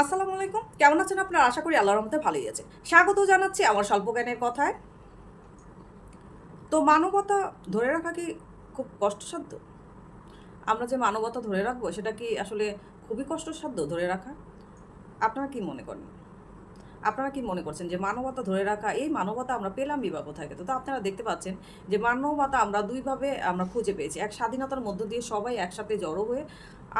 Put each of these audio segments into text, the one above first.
আসসালামু আলাইকুম। কেমন আছেন আপনারা? আশা করি আল্লাহর রহমতে ভালোই আছে স্বাগত জানাচ্ছি আমার স্বল্প জ্ঞানের কথায়। তো মানবতা ধরে রাখা কি খুব কষ্টসাধ্য? আমরা যে মানবতা ধরে রাখব, সেটা কি আসলে খুবই কষ্টসাধ্য ধরে রাখা? আপনারা কি মনে করেন? আপনারা কি মনে করছেন যে মানবতা ধরে রাখা, এই মানবতা আমরা পেলাম বিবাহ কোথায় তো আপনারা দেখতে পাচ্ছেন যে মানবতা আমরা দুইভাবে আমরা খুঁজে পেয়েছি। এক স্বাধীনতার মধ্য দিয়ে সবাই একসাথে জড়ো হয়ে,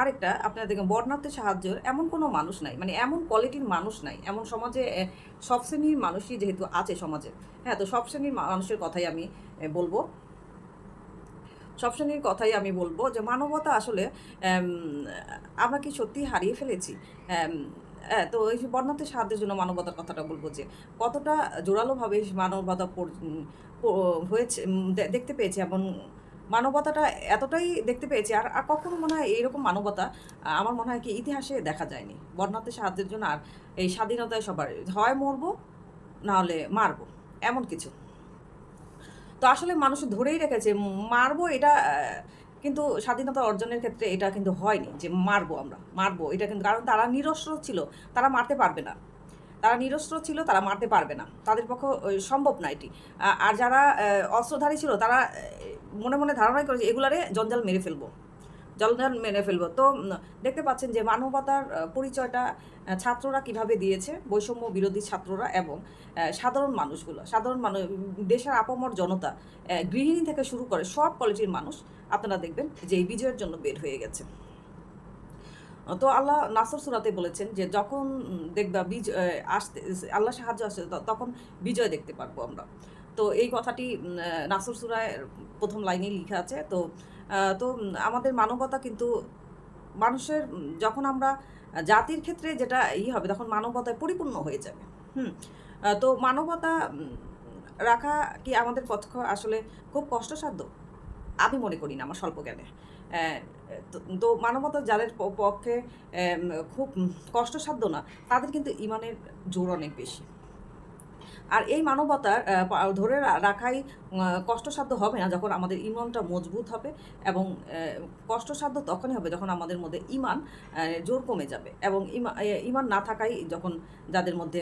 আরেকটা আপনারা দেখেন বর্ণার্থে সাহায্যের এমন কোনো মানুষ নাই। মানে এমন কোয়ালিটির মানুষ নাই। এমন সমাজে সব শ্রেণির মানুষই যেহেতু আছে সমাজে। হ্যাঁ তো সব শ্রেণির মানুষের কথাই আমি বলব। সব শ্রেণির কথাই আমি বলব যে মানবতা আসলে আমরা কি সত্যি হারিয়ে ফেলেছি? তো এই যে বর্ণার্থের সাহায্যের জন্য মানবতার কথাটা বলব যে কতটা জোরালোভাবে মানবতা হয়েছে দেখতে পেয়েছে এবং মানবতাটা এতটাই দেখতে পেয়েছি, আর আর কখনো মনে হয় এইরকম মানবতা আমার মনে হয় কি ইতিহাসে দেখা যায়নি। বর্ণার্থের সাহায্যের জন্য আর এই স্বাধীনতায় সবার হয় মরবো, না হলে মারবো, এমন কিছু। তো আসলে মানুষ ধরেই রেখেছে, মারবো এটা কিন্তু স্বাধীনতা অর্জনের ক্ষেত্রে এটা কিন্তু হয়নি যে মারবো আমরা, মারবো। এটা কিন্তু কারণ তারা নিরস্ত্র ছিল, তারা মারতে পারবে না। তারা নিরস্ত্র ছিল, তারা মারতে পারবে না। তাদের পক্ষে সম্ভব না এটি। আর যারা অস্ত্রধারী ছিল, তারা মনে মনে ধারণাই করে যে এগুলারে জঞ্জাল মেরে ফেলব। জঞ্জাল মেরে ফেলব। তো দেখতে পাচ্ছেন যে মানবতার পরিচয়টা ছাত্ররা কীভাবে দিয়েছে? বৈষম্য বিরোধী ছাত্ররা এবং সাধারণ মানুষগুলো, সাধারণ মানুষ দেশের আপামর জনতা গৃহিণী থেকে শুরু করে সব কোয়ালিটির মানুষ আপনারা দেখবেন যে এই বিজয়ের জন্য বের হয়ে গেছে। তো আল্লাহ নাসর সুরাতে বলেছেন যে যখন দেখবা বিজয় আসতে, আল্লাহ সাহায্য আসে তখন বিজয় দেখতে পারব আমরা। তো এই কথাটি নাসর সুরায় প্রথম লাইনে লেখা আছে। তো তো আমাদের মানবতা কিন্তু মানুষের যখন আমরা জাতির ক্ষেত্রে যেটা ই হবে, তখন মানবতায় পরিপূর্ণ হয়ে যাবে। হুম তো মানবতা রাখা কি আমাদের পক্ষে আসলে খুব কষ্টসাধ্য? আমি মনে করি না, আমার স্বল্প জ্ঞানে। তো- মানবতা যাদের পক্ষে খুব কষ্টসাধ্য না, তাদের কিন্তু ইমানের জোর অনেক বেশি। আর এই মানবতার ধরে রাখাই কষ্টসাধ্য হবে না যখন আমাদের ইমানটা মজবুত হবে এবং কষ্টসাধ্য তখনই হবে যখন আমাদের মধ্যে ইমান জোর কমে যাবে এবং ইমান না থাকাই যখন যাদের মধ্যে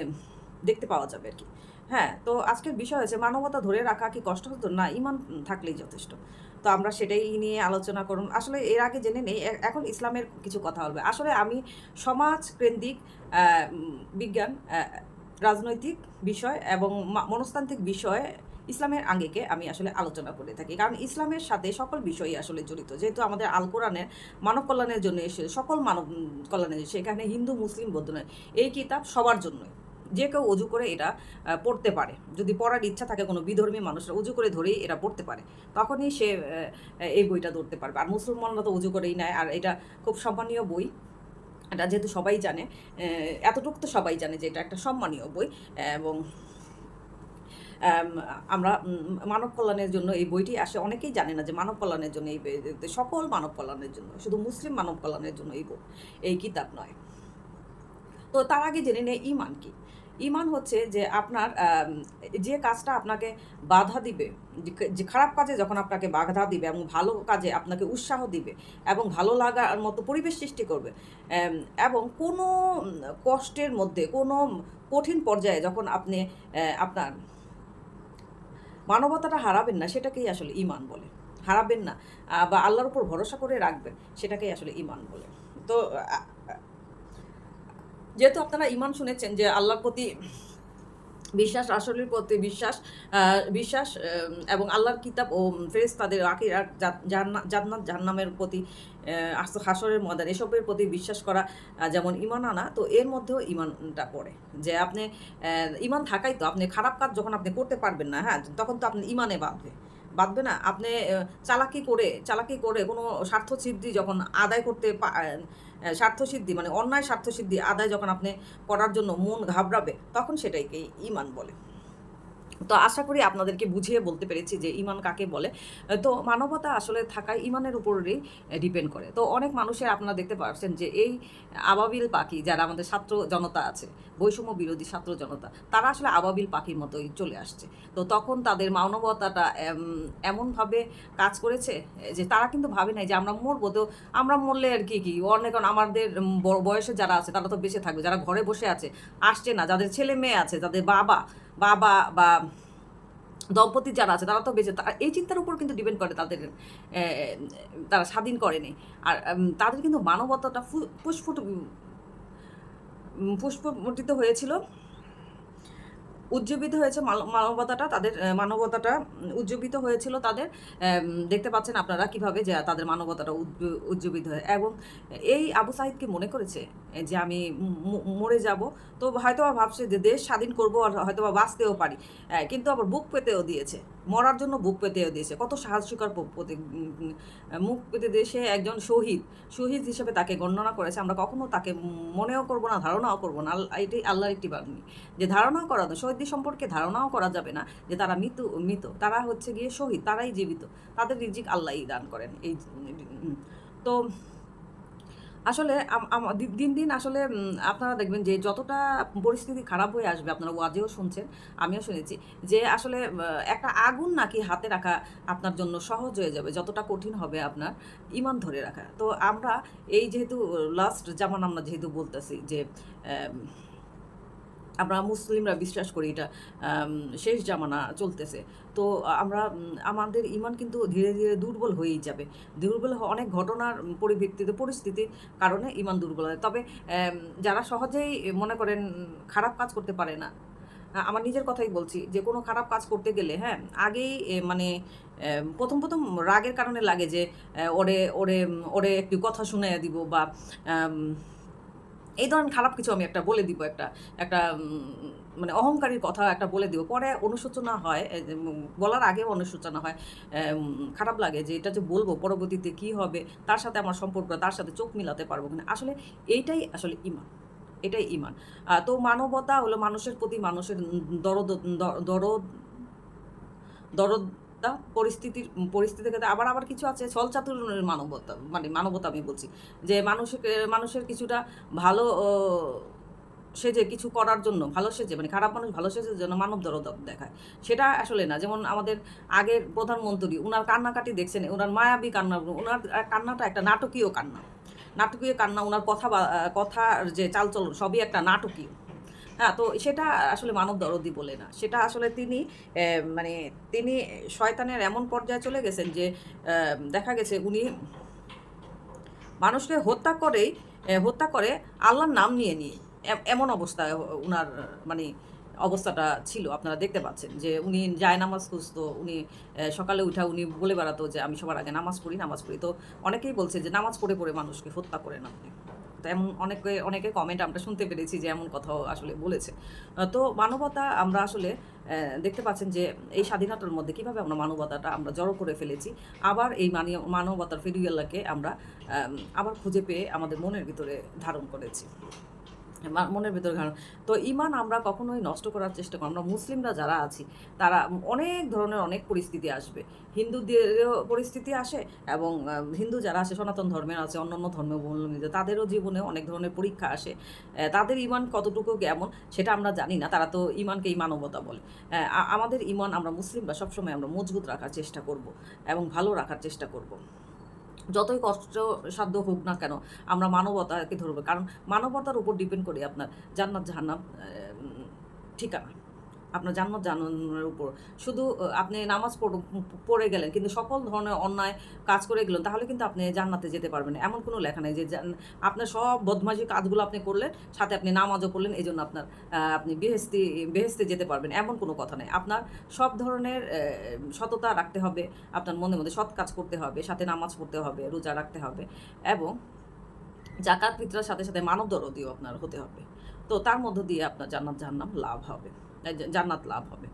দেখতে পাওয়া যাবে আর কি। হ্যাঁ তো আজকের বিষয় হচ্ছে মানবতা ধরে রাখা কি কষ্টসাধ্য? না, ইমান থাকলেই যথেষ্ট। তো আমরা সেটাই নিয়ে আলোচনা করুন। আসলে এর আগে জেনে নেই এখন ইসলামের কিছু কথা বলবে। আসলে আমি সমাজ কেন্দ্রিক বিজ্ঞান রাজনৈতিক বিষয় এবং মনস্তান্ত্রিক বিষয় ইসলামের আঙ্গিকে আমি আসলে আলোচনা করে থাকি। কারণ ইসলামের সাথে সকল বিষয়ই আসলে জড়িত। যেহেতু আমাদের আল কোরআনের মানব কল্যাণের জন্য এসে, সকল মানব কল্যাণের সেখানে হিন্দু, মুসলিম, বৌদ্ধ নয়, এই কিতাব সবার জন্যই। যে কেউ অজু করে এটা পড়তে পারে। যদি পড়ার ইচ্ছা থাকে কোনো বিধর্মী মানুষরা, উজু করে ধরেই এরা পড়তে পারে। তখনই সে এই বইটা ধরতে পারবে। আর মুসলমানরা তো উজু করেই নেয়। আর এটা খুব সম্মানীয় বই। এটা যেহেতু সবাই জানে এতটুকু তো সবাই জানে যে এটা একটা সম্মানীয় বই, এবং আমরা মানব কল্যাণের জন্য এই বইটি আসে, অনেকেই জানে না যে মানব কল্যাণের জন্য এই সকল মানব কল্যাণের জন্য, শুধু মুসলিম মানব কল্যাণের জন্য এই বই, এই কিতাব নয়। তো তার আগে জেনে নেয় ইমান কি? ইমান হচ্ছে যে আপনার যে কাজটা আপনাকে বাধা দিবে, যে- খারাপ কাজে যখন আপনাকে বাধা দিবে এবং ভালো কাজে আপনাকে উৎসাহ দিবে এবং ভালো লাগার মতো পরিবেশ সৃষ্টি করবে এবং কোনো কষ্টের মধ্যে, কোনো কঠিন পর্যায়ে যখন আপনি আপনার মানবতাটা হারাবেন না, সেটাকেই আসলে ইমান বলে। হারাবেন না বা আল্লাহর উপর ভরসা করে রাখবেন, সেটাকেই আসলে ইমান বলে। তো যেহেতু আপনারা ইমান শুনেছেন যে আল্লাহর প্রতি বিশ্বাস আসলের প্রতি বিশ্বাস বিশ্বাস এবং আল্লাহর কিতাব ও ফেরেশতাদের আখির জান্নাত জাহান্নামের প্রতি আহ, আস- হাসরের ময়দান এসবের প্রতি বিশ্বাস করা যেমন ইমান আনা তো এর মধ্যেও ইমানটা পড়ে। যে আপনি ইমান থাকাই তো আপনি খারাপ কাজ যখন আপনি করতে পারবেন না হ্যাঁ তখন তো আপনি ইমানে বাঁধবে। বাঁধবে না, আপনি চালাকি করে চালাকি করে কোনো স্বার্থসিদ্ধি যখন আদায় করতে স্বার্থসিদ্ধি মানে অন্যায় স্বার্থসিদ্ধি আদায় যখন আপনি করার জন্য মন ঘাবড়াবে, তখন সেটাইকে ইমান বলে। তো আশা করি আপনাদেরকে বুঝিয়ে বলতে পেরেছি যে ইমান কাকে বলে। তো মানবতা আসলে থাকায় ইমানের উপরেই ডিপেন্ড করে। তো অনেক মানুষের আপনারা দেখতে পাচ্ছেন যে এই আবাবিল পাখি যারা আমাদের ছাত্র জনতা আছে, বৈষম্য বিরোধী ছাত্র জনতা, তারা আসলে আবাবিল পাখির মতোই চলে আসছে। তো তখন তাদের মানবতাটা এমনভাবে কাজ করেছে যে তারা কিন্তু ভাবে নাই যে আমরা মরবো। তো আমরা মরলে আর কি কি? অনেক আমাদের বয়সে যারা আছে, তারা তো বেঁচে থাকবে। যারা ঘরে বসে আছে, আসছে না। যাদের ছেলে মেয়ে আছে, যাদের বাবা বাবা বা দম্পতি যারা আছে তারা তো বেঁচে তারা এই চিন্তার উপর কিন্তু ডিপেন্ড করে তাদের তারা স্বাধীন করেনি আর তাদের কিন্তু মানবতাটা উম, পুষ্পমণ্ডিত হয়েছিল। উজ্জীবিত হয়েছে মানবতাটা, তাদের মানবতাটা উজ্জীবিত হয়েছিল তাদের দেখতে পাচ্ছেন আপনারা কীভাবে যে তাদের মানবতাটা উজ্জ- উজ্জীবিত হয়। এবং এই আবু সাহিদকে মনে করেছে যে আমি মরে যাব, তো হয়তো ভাবছে যে দেশ স্বাধীন করব আর হয়তো বা বাঁচতেও পারি। কিন্তু আবার বুক পেতেও দিয়েছে। মরার জন্য বুক পেতে দিয়েছে। কত সাহসিকর মুখ পেতে দিয়ে সে একজন শহীদ। শহীদ হিসেবে তাকে গণনা করেছে। আমরা কখনো তাকে মনেও করব না, ধারণাও করব না। এটাই আল্লাহর একটি বাণী। যে ধারণাও করা শহীদদের সম্পর্কে ধারণাও করা যাবে না যে তারা মৃত মৃত। তারা হচ্ছে গিয়ে শহীদ, তারাই জীবিত। তাদের রিজিক আল্লাহই দান করেন। এই তো আসলে দিন দিন আসলে আপনারা দেখবেন যে যতটা পরিস্থিতি খারাপ হয়ে আসবে, আপনারা ওয়াজেও শুনছেন, আমিও শুনেছি, যে আসলে একটা আগুন নাকি হাতে রাখা আপনার জন্য সহজ হয়ে যাবে, যতটা কঠিন হবে আপনার, ইমান ধরে রাখা। তো আমরা এই যেহেতু, লাস্ট যেমন আমরা যেহেতু বলতেছি যে আমরা মুসলিমরা বিশ্বাস করি এটা শেষ জামানা চলতেছে। তো আমরা আমাদের ইমান কিন্তু ধীরে ধীরে দুর্বল হয়েই যাবে। দুর্বল অনেক ঘটনার পরিপ্রেক্ষিতে পরিস্থিতির কারণে ইমান দুর্বল হয়। তবে যারা সহজেই মনে করেন খারাপ কাজ করতে পারে না আমার নিজের কথাই বলছি যে, কোনো খারাপ কাজ করতে গেলে হ্যাঁ আগেই মানে প্রথম প্রথম রাগের কারণে লাগে যে ওরে ওরে ওরে একটু কথা শুনে দিব বা এই ধরনের খারাপ কিছু আমি একটা বলে দিব, একটা একটা মানে অহংকারীর কথা একটা বলে দিব। পরে অনুশোচনা হয় বলার আগেও অনুশোচনা হয় খারাপ লাগে যে, এটা যে বলব, পরবর্তীতে কি হবে, তার সাথে আমার সম্পর্ক, তার সাথে চোখ মিলাতে পারব কিনা। আসলে এইটাই আসলে ইমান, এটাই ইমান। তো মানবতা হলো মানুষের প্রতি মানুষের দরদ দরদ দরদ দরদটা পরিস্থিতির পরিস্থিতির ক্ষেত্রে আবার আবার কিছু আছে ছল চাতুরের মানবতা মানে মানবতা আমি বলছি। যে মানুষের মানুষের কিছুটা ভালো সেজে কিছু করার জন্য, ভালো সেজে মানে খারাপ মানুষ ভালো সেজে জন্য মানব দরদ দেখায়। সেটা আসলে না, যেমন আমাদের আগের প্রধানমন্ত্রী ওনার কান্নাকাটি দেখছেন ওনার মায়াবী কান্না, উনার কান্নাটা একটা নাটকীয় কান্না। নাটকীয় কান্না ওনার কথা কথার যে চালচলন, সবই একটা নাটকীয়। হ্যাঁ তো সেটা আসলে মানব দরদি বলে না। সেটা আসলে তিনি মানে তিনি শয়তানের এমন পর্যায়ে চলে গেছেন যে দেখা গেছে উনি মানুষকে হত্যা করেই হত্যা করে আল্লাহর নাম নিয়ে নিয়ে এমন অবস্থায় উনার মানে অবস্থাটা ছিল। আপনারা দেখতে পাচ্ছেন যে উনি যায় নামাজ খুঁজতো, উনি সকালে উঠা উনি বলে বেড়াতো যে, আমি সবার আগে নামাজ পড়ি নামাজ পড়ি। তো অনেকেই বলছে যে, নামাজ পড়ে পড়ে মানুষকে হত্যা করেন আপনি। তো এমন অনেকে অনেকে কমেন্ট আমরা শুনতে পেরেছি যে এমন কথাও আসলে বলেছে। তো মানবতা আমরা আসলে দেখতে পাচ্ছেন যে এই স্বাধীনতার মধ্যে কীভাবে আমরা মানবতাটা আমরা জড়ো করে ফেলেছি, আবার এই মানীয় মানবতার ফেরিয়াল্লাকে আমরা আবার খুঁজে পেয়ে আমাদের মনের ভিতরে ধারণ করেছি। মনের ভিতরে ধারণ তো ইমান আমরা কখনোই নষ্ট করার চেষ্টা করি আমরা মুসলিমরা যারা আছি, তারা অনেক ধরনের অনেক পরিস্থিতি আসবে। হিন্দুদেরও পরিস্থিতি আসে এবং হিন্দু যারা আছে সনাতন ধর্মের আছে, অন্যান্য ধর্মাবলম্বী তাদেরও জীবনে অনেক ধরনের পরীক্ষা আসে। তাদের ইমান কতটুকু কেমন, সেটা আমরা জানি না। তারা তো ইমানকে মানবতা বলে। আমাদের ইমান আমরা মুসলিমরা সবসময় আমরা মজবুত রাখার চেষ্টা করব এবং ভালো রাখার চেষ্টা করব। যতই কষ্ট সাধ্য হোক না কেন, আমরা মানবতাকে ধরবো। কারণ মানবতার উপর ডিপেন্ড করি আপনার। জান্নাত, জাহান্নাম ঠিকানা। আপনার জান্নাত জাহান্নামের উপর। শুধু আপনি নামাজ পড়- গেলেন, কিন্তু সকল ধরনের অন্যায় কাজ করে গেলেন, তাহলে কিন্তু আপনি জান্নাতে যেতে পারবেন এমন কোনো লেখা নেই যে আপনার সব বদমাশি কাজগুলো আপনি করলেন, সাথে আপনি নামাজও পড়লেন এই জন্য আপনার আপনি বেহেস্তি বেহেস্তে যেতে পারবেন, এমন কোনো কথা নেই। আপনার সব ধরনের সততা রাখতে হবে, আপনার মনে মধ্যে সৎ কাজ করতে হবে, সাথে নামাজ পড়তে হবে, রোজা রাখতে হবে, এবং জাকাত ফিতরার সাথে সাথে মানব দরদিও আপনার হতে হবে। তো তার মধ্য দিয়ে আপনার জান্নাত জাহান্নাম লাভ হবে। জান্নাত লাভ হবে।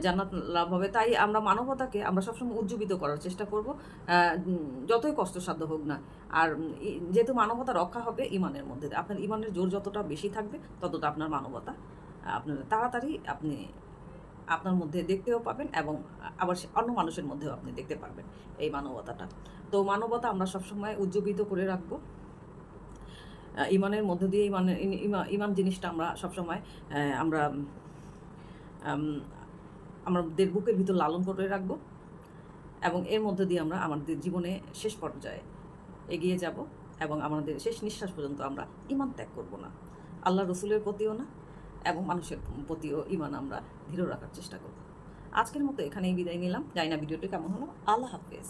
জান্নাত লাভ হবে। তাই আমরা মানবতাকে আমরা সবসময় উজ্জীবিত করার চেষ্টা করব। যতই কষ্টসাধ্য হোক না। আর যেহেতু মানবতা রক্ষা হবে ইমানের মধ্যে। আপনার ইমানের জোর যতটা বেশি থাকবে, ততটা আপনার মানবতা, আপনার, তাড়াতাড়ি আপনি আপনার মধ্যে দেখতেও পাবেন এবং আবার অন্য মানুষের মধ্যেও আপনি দেখতে পারবেন এই মানবতাটা। তো মানবতা আমরা সবসময় উজ্জীবিত করে রাখব। ইমানের মধ্য দিয়ে ইমানের, ইমা- ইমান জিনিসটা আমরা সবসময় আমরা আমাদের বুকের ভিতর লালন করে রাখব এবং এর মধ্যে দিয়ে আমরা আমাদের জীবনে শেষ পর্যায়ে এগিয়ে যাব এবং আমাদের শেষ নিঃশ্বাস পর্যন্ত আমরা ইমান ত্যাগ করব না। আল্লাহ রসুলের প্রতিও না এবং মানুষের প্রতিও ইমান আমরা ধীর রাখার চেষ্টা করব। আজকের মতো এখানেই বিদায় নিলাম। জানি না ভিডিওটি কেমন হলো। আল্লাহ হাফেজ।